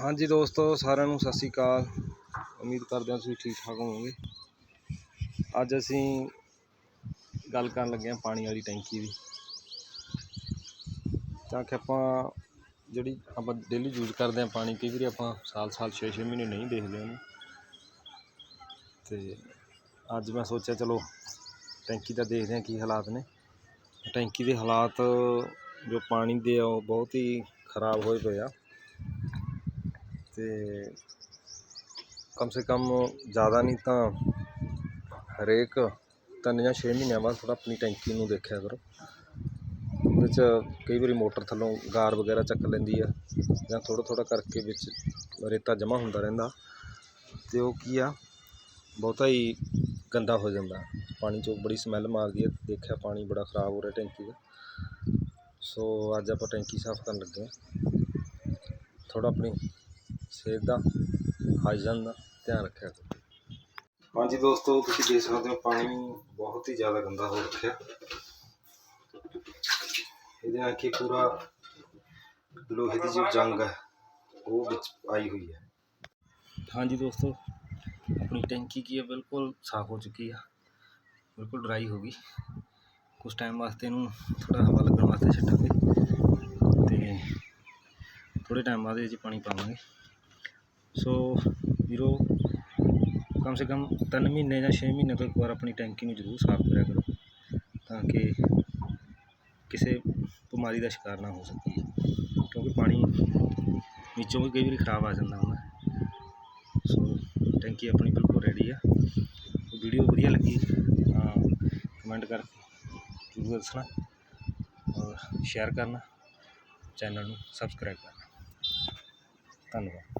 ਹਾਂਜੀ ਦੋਸਤੋ, ਸਾਰਿਆਂ ਨੂੰ ਸਤਿ ਸ੍ਰੀ ਅਕਾਲ। ਉਮੀਦ ਕਰਦੇ ਹਾਂ ਤੁਸੀਂ ਠੀਕ ਠਾਕ ਹੋਵੋਗੇ। ਅੱਜ ਅਸੀਂ ਗੱਲ ਕਰਨ ਲੱਗੇ ਹਾਂ ਪਾਣੀ ਵਾਲੀ ਟੈਂਕੀ ਦੀ। ਤਾਂ ਕਿ ਆਪਾਂ ਜਿਹੜੀ ਆਪਾਂ ਡੇਲੀ ਯੂਜ਼ ਕਰਦੇ ਹਾਂ ਪਾਣੀ, ਕਈ ਵਾਰੀ ਆਪਾਂ ਸਾਲ ਸਾਲ 6-6 ਮਹੀਨੇ ਨਹੀਂ ਦੇਖਦੇ ਉਹਨੂੰ। ਤੇ ਅੱਜ ਮੈਂ ਸੋਚਿਆ ਚਲੋ ਟੈਂਕੀ ਦਾ ਦੇਖਦੇ ਹਾਂ ਕੀ ਹਾਲਾਤ ਨੇ। ਟੈਂਕੀ ਦੇ ਹਾਲਾਤ ਜੋ ਪਾਣੀ ਦੇ ਆ ਉਹ ਬਹੁਤ ਹੀ ਖਰਾਬ ਹੋਏ ਪਏ ਆ। ਤੇ ਕਮ ਸੇ ਕਮ ਜ਼ਿਆਦਾ ਨਹੀਂ ਤਾਂ ਹਰੇਕ ਤਿੰਨ ਜਾਂ 6 ਮਹੀਨਿਆਂ ਬਾਅਦ ਥੋੜ੍ਹਾ ਆਪਣੀ ਟੈਂਕੀ ਨੂੰ ਦੇਖਿਆ ਕਰੋ। ਉਹਦੇ 'ਚ ਕਈ ਵਾਰੀ ਮੋਟਰ ਥੱਲੋਂ ਗਾਰ ਵਗੈਰਾ ਚੱਕ ਲੈਂਦੀ ਆ ਜਾਂ ਥੋੜ੍ਹਾ ਥੋੜ੍ਹਾ ਕਰਕੇ ਵਿੱਚ ਰੇਤਾ ਜਮ੍ਹਾਂ ਹੁੰਦਾ ਰਹਿੰਦਾ ਤੇ ਉਹ ਕੀ ਆ, ਬਹੁਤਾ ਹੀ ਗੰਦਾ ਹੋ ਜਾਂਦਾ। ਪਾਣੀ 'ਚੋਂ ਬੜੀ ਸਮੈਲ ਮਾਰਦੀ ਹੈ ਦੇਖਿਆ ਪਾਣੀ ਬੜਾ ਖਰਾਬ ਹੋ ਰਿਹਾ ਟੈਂਕੀ ਦਾ। ਸੋ ਅੱਜ ਆਪਾਂ ਟੈਂਕੀ ਸਾਫ਼ ਕਰਨ ਲੱਗੇ ਹਾਂ ਥੋੜ੍ਹਾ ਆਪਣੀ ਸਿਹਤ ਦਾ ਹਾਈਜਨ ਦਾ ਧਿਆਨ ਰੱਖਿਆ ਕਰੋ। ਹਾਂਜੀ ਦੋਸਤੋ ਤੁਸੀਂ ਦੇਖ ਸਕਦੇ ਹੋ ਪਾਣੀ ਬਹੁਤ ਹੀ ਜ਼ਿਆਦਾ ਗੰਦਾ ਹੋ ਰੱਖਿਆ। ਇਹਦੇ ਨਾਲ ਕੀ ਪੂਰਾ ਲੋਹੇ ਦੀ ਜੋ ਜੰਗ ਹੈ ਉਹ ਵਿੱਚ ਆਈ ਹੋਈ ਹੈ। ਹਾਂਜੀ ਦੋਸਤੋ ਆਪਣੀ ਟੈਂਕੀ ਕੀ ਹੈ ਬਿਲਕੁਲ ਸਾਫ਼ ਹੋ ਚੁੱਕੀ ਆ। ਬਿਲਕੁਲ ਡਰਾਈ ਹੋ ਗਈ। ਕੁਝ ਟਾਈਮ ਵਾਸਤੇ ਇਹਨੂੰ ਥੋੜਾ ਹਵਾ ਲੱਗਣ ਵਾਸਤੇ ਛੱਡਾਂਗੇ। ਤੇ ਥੋੜੇ ਟਾਈਮ ਬਾਅਦ ਇਹ 'ਚ ਪਾਣੀ ਪਾਵਾਂਗੇ। ਸੋ ਵੀਰੋ, ਕਮ ਸੇ ਕਮ 3 ਮਹੀਨੇ ਜਾਂ 6 ਮਹੀਨੇ ਤੋਂ ਇੱਕ ਵਾਰ ਆਪਣੀ ਟੈਂਕੀ ਨੂੰ ਜ਼ਰੂਰ ਸਾਫ਼ ਕਰਿਆ ਕਰੋ, ਤਾਂ ਕਿ ਕਿਸੇ ਬਿਮਾਰੀ ਦਾ ਸ਼ਿਕਾਰ ਨਾ ਹੋ ਸਕੀਏ, ਕਿਉਂਕਿ ਪਾਣੀ ਵਿੱਚੋਂ ਵੀ ਕਈ ਵਾਰੀ ਖਰਾਬ ਆ ਜਾਂਦਾ ਹੁੰਦਾ। ਸੋ ਟੈਂਕੀ ਆਪਣੀ ਬਿਲਕੁਲ ਰੈਡੀ ਆ। ਵੀਡੀਓ ਵਧੀਆ ਲੱਗੀ, ਤਾਂ ਕਮੈਂਟ ਕਰਕੇ ਜ਼ਰੂਰ ਦੱਸਣਾ ਔਰ ਸ਼ੇਅਰ ਕਰਨਾ ਚੈਨਲ ਨੂੰ ਸਬਸਕ੍ਰਾਈਬ ਕਰਨਾ। ਧੰਨਵਾਦ।